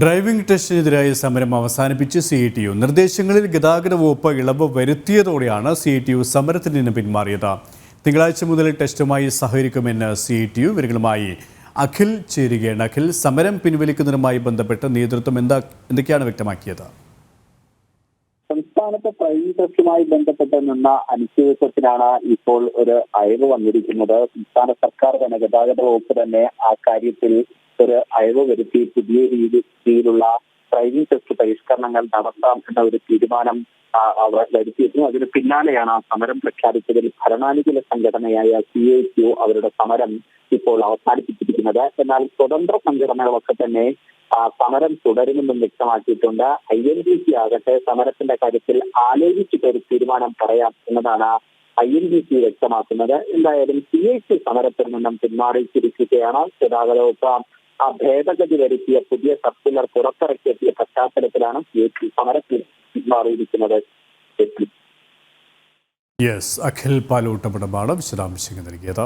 Driving ടെസ്റ്റിനെതിരായ സമരം അവസാനിപ്പിച്ച് C T U. നിർദ്ദേശങ്ങളിൽ ഗതാഗത വകുപ്പ് ഇളവ് വരുത്തിയതോടെയാണ് സി ടി യു സമരത്തിൽ നിന്ന് പിന്മാറിയത്. തിങ്കളാഴ്ച മുതൽ ടെസ്റ്റുമായി സഹകരിക്കുമെന്ന് സി ടി യു ഇവരുകളുമായി അഖിൽ ചേരുകയാണ്. അഖിൽ സമരം പിൻവലിക്കുന്നതുമായി ബന്ധപ്പെട്ട് നേതൃത്വം എന്താ എന്തൊക്കെയാണ് വ്യക്തമാക്കിയത്? സംസ്ഥാനത്തെ ഡ്രൈവിംഗ് ടെസ്റ്റുമായി ബന്ധപ്പെട്ട് നിന്ന അനിശ്ചിതത്വത്തിനാണ് ഇപ്പോൾ ഒരു അയവ് വന്നിരിക്കുന്നത്. സംസ്ഥാന സർക്കാർ തന്നെ ഗതാഗത വകുപ്പ് തന്നെ ആ കാര്യത്തിൽ ഒരു അയവ് വരുത്തി പുതിയ രീതിയിലുള്ള ഡ്രൈവിംഗ് ടെസ്റ്റ് പരിഷ്കരണങ്ങൾ നടത്താം എന്ന ഒരു തീരുമാനം അവർ വരുത്തിയിരുന്നു. അതിന് പിന്നാലെയാണ് ആ സമരം പ്രഖ്യാപിച്ചതിൽ ഭരണാനുകൂല സംഘടനയായ സി ഐ ക്യു അവരുടെ സമരം ഇപ്പോൾ അവസാനിപ്പിച്ചിരിക്കുന്നത്. എന്നാൽ സ്വതന്ത്ര സംഘടനകളൊക്കെ തന്നെ ആ, സമരം തുടരുമെന്നും വ്യക്തമാക്കിയിട്ടുണ്ട്. ഐ എൻ ഡി സി ആകട്ടെ സമരത്തിന്റെ കാര്യത്തിൽ ആലോചിച്ചിട്ട് ഒരു തീരുമാനം പറയാം എന്നതാണ് ഐ എൻ ഡി സി വ്യക്തമാക്കുന്നത്. എന്തായാലും സി ഐ ടി സമരത്തിൽ നിന്നും പിന്മാറിച്ചിരിക്കുകയാണ് ഗതാഗത വകുപ്പ് ആ ഭേദഗതി വരുത്തിയ പുതിയ സർക്കുലർ പുറത്തിറക്കിയെത്തിയ പശ്ചാത്തലത്തിലാണ് സമരത്തിൽ പിന്മാറിയിരിക്കുന്നത് യെസ് അഖിൽ പാലോട്ടപടമാണ് വിശദാംശങ്ങൾ നൽകിയത്.